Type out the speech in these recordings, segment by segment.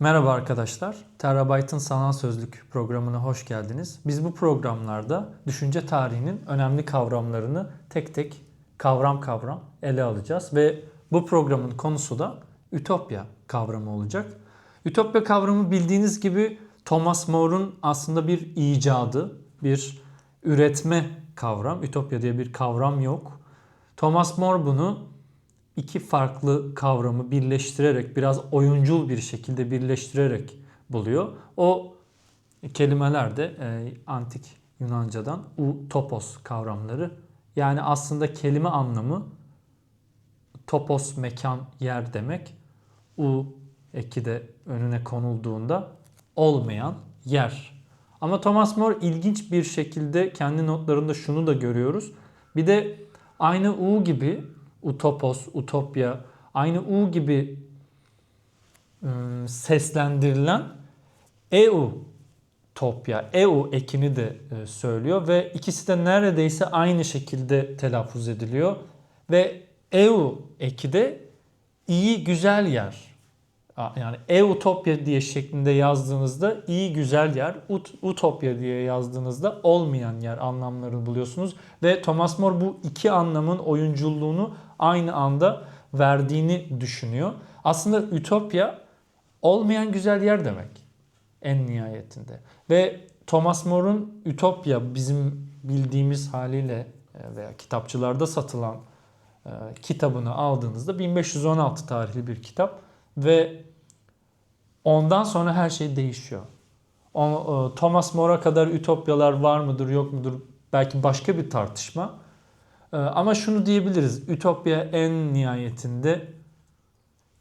Merhaba arkadaşlar. Terabyte'ın sanal sözlük programına hoş geldiniz. Biz bu programlarda düşünce tarihinin önemli kavramlarını tek tek kavram kavram ele alacağız ve bu programın konusu da ütopya kavramı olacak. Ütopya kavramı bildiğiniz gibi Thomas More'un aslında bir icadı, bir üretme kavram. Ütopya diye bir kavram yok. Thomas More bunu iki farklı kavramı birleştirerek biraz oyuncul bir şekilde birleştirerek buluyor. O kelimeler de e, antik Yunancadan utopos kavramları. Yani aslında kelime anlamı topos mekan yer demek. U eki de önüne konulduğunda olmayan yer. Ama Thomas More ilginç bir şekilde kendi notlarında şunu da görüyoruz. Bir de aynı U gibi utopos, utopya, aynı U gibi ım, seslendirilen EU topya, EU ekini de e, söylüyor ve ikisi de neredeyse aynı şekilde telaffuz ediliyor ve EU eki de iyi güzel yer. Yani Eutopya diye şeklinde yazdığınızda iyi güzel yer, ut, Utopya diye yazdığınızda olmayan yer anlamlarını buluyorsunuz. Ve Thomas More bu iki anlamın oyunculluğunu aynı anda verdiğini düşünüyor. Aslında Ütopya olmayan güzel yer demek en nihayetinde. Ve Thomas More'un Ütopya bizim bildiğimiz haliyle e, veya kitapçılarda satılan e, kitabını aldığınızda 1516 tarihli bir kitap ve ondan sonra her şey değişiyor. E, Thomas More'a kadar ütopyalar var mıdır yok mudur belki başka bir tartışma. E, ama şunu diyebiliriz. Ütopya en nihayetinde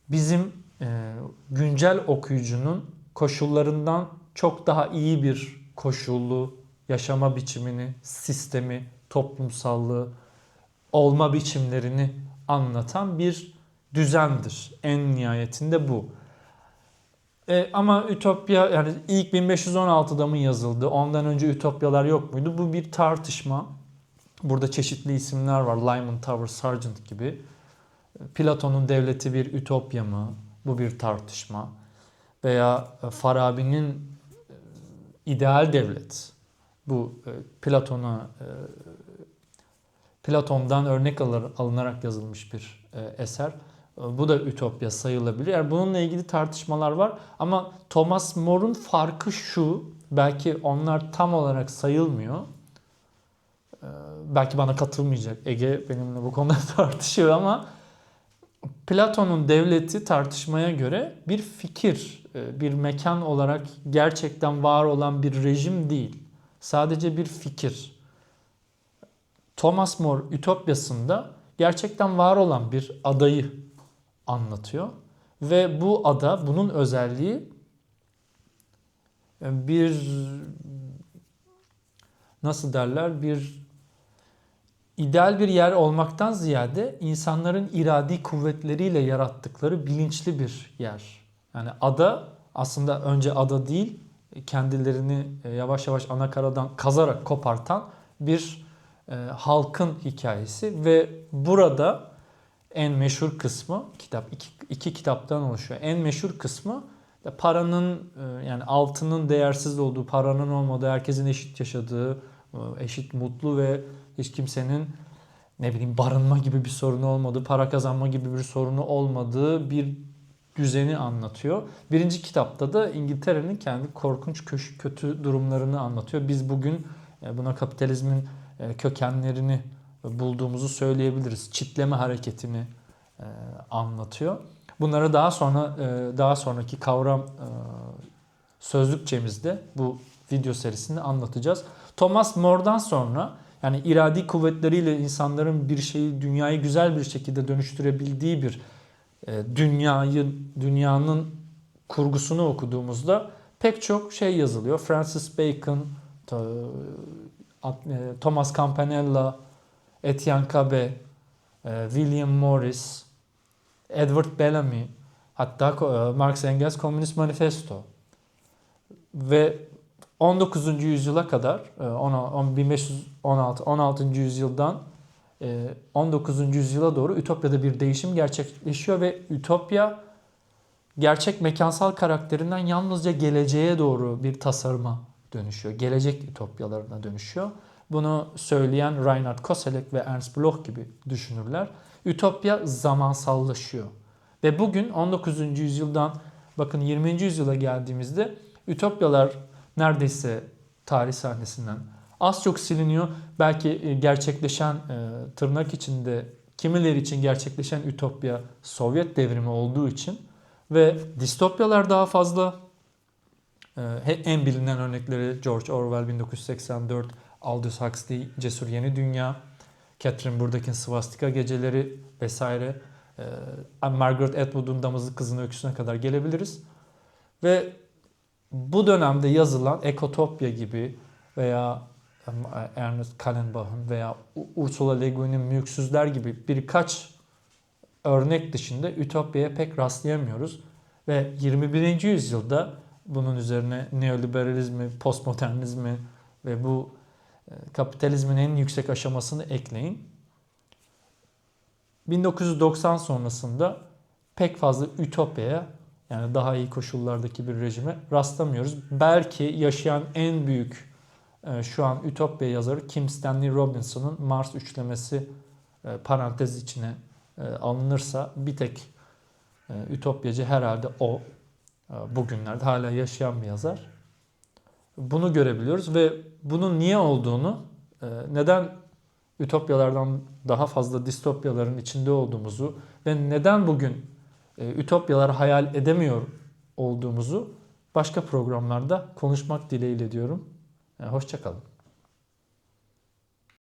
bizim e, güncel okuyucunun koşullarından çok daha iyi bir koşullu yaşama biçimini, sistemi, toplumsallığı, olma biçimlerini anlatan bir düzendir. En nihayetinde bu. E, ama Ütopya yani ilk 1516'da mı yazıldı? Ondan önce Ütopyalar yok muydu? Bu bir tartışma. Burada çeşitli isimler var. Lyman Tower Sargent gibi. Platon'un devleti bir ütopya mı? Bu bir tartışma. Veya Farabi'nin e, ideal devlet. Bu e, Platon'a e, Platon'dan örnek alınarak yazılmış bir eser. Bu da ütopya sayılabilir. Yani bununla ilgili tartışmalar var ama Thomas More'un farkı şu. Belki onlar tam olarak sayılmıyor. Belki bana katılmayacak. Ege benimle bu konuda tartışıyor ama Platon'un devleti tartışmaya göre bir fikir, bir mekan olarak gerçekten var olan bir rejim değil. Sadece bir fikir. Thomas More Ütopyası'nda gerçekten var olan bir adayı anlatıyor. Ve bu ada, bunun özelliği bir nasıl derler bir ideal bir yer olmaktan ziyade insanların iradi kuvvetleriyle yarattıkları bilinçli bir yer. Yani ada aslında önce ada değil kendilerini yavaş yavaş ana karadan kazarak kopartan bir e, halkın hikayesi ve burada en meşhur kısmı kitap iki, iki kitaptan oluşuyor. En meşhur kısmı paranın e, yani altının değersiz olduğu, paranın olmadığı, herkesin eşit yaşadığı, e, eşit mutlu ve hiç kimsenin ne bileyim barınma gibi bir sorunu olmadığı, para kazanma gibi bir sorunu olmadığı bir düzeni anlatıyor. Birinci kitapta da İngiltere'nin kendi korkunç kötü durumlarını anlatıyor. Biz bugün e, buna kapitalizmin kökenlerini bulduğumuzu söyleyebiliriz. Çitleme hareketini e, anlatıyor. Bunları daha sonra e, daha sonraki kavram e, sözlükçemizde bu video serisinde anlatacağız. Thomas More'dan sonra yani iradi kuvvetleriyle insanların bir şeyi dünyayı güzel bir şekilde dönüştürebildiği bir dünyayı dünyanın kurgusunu okuduğumuzda pek çok şey yazılıyor. Francis Bacon, Thomas Campanella, Etienne Cabe, William Morris, Edward Bellamy, hatta Marx Engels Komünist Manifesto. Ve 19. yüzyıla kadar 1516 16. yüzyıldan 19. yüzyıla doğru Ütopya'da bir değişim gerçekleşiyor ve Ütopya gerçek mekansal karakterinden yalnızca geleceğe doğru bir tasarıma dönüşüyor. Gelecek ütopyalarına dönüşüyor. Bunu söyleyen Reinhard Koselleck ve Ernst Bloch gibi düşünürler. Ütopya zamansallaşıyor. Ve bugün 19. yüzyıldan bakın 20. yüzyıla geldiğimizde ütopyalar neredeyse tarih sahnesinden az çok siliniyor. Belki e, gerçekleşen e, tırnak içinde kimileri için gerçekleşen ütopya Sovyet devrimi olduğu için ve distopyalar daha fazla. E, En bilinen örnekleri George Orwell 1984, Aldous Huxley Cesur Yeni Dünya, Catherine Burdack'in Svastika Geceleri vesaire. e, Margaret Atwood'un Damızlık Kızın Öyküsüne kadar gelebiliriz. Ve bu dönemde yazılan Ekotopya gibi veya e, Ernest Kallenbach'ın veya Ursula Le Guin'in Mülksüzler gibi birkaç örnek dışında Ütopya'ya pek rastlayamıyoruz. Ve 21. yüzyılda bunun üzerine neoliberalizmi, postmodernizmi ve bu kapitalizmin en yüksek aşamasını ekleyin. 1990 sonrasında pek fazla ütopyaya yani daha iyi koşullardaki bir rejime rastlamıyoruz. Belki yaşayan en büyük e, şu an ütopya yazarı Kim Stanley Robinson'ın Mars üçlemesi e, parantez içine e, alınırsa bir tek ütopyacı herhalde o. Bugünlerde hala yaşayan bir yazar. Bunu görebiliyoruz ve bunun niye olduğunu, e, neden ütopyalardan daha fazla distopyaların içinde olduğumuzu ve neden bugün e, ütopyaları hayal edemiyor olduğumuzu başka programlarda konuşmak dileğiyle diyorum. E, Hoşçakalın.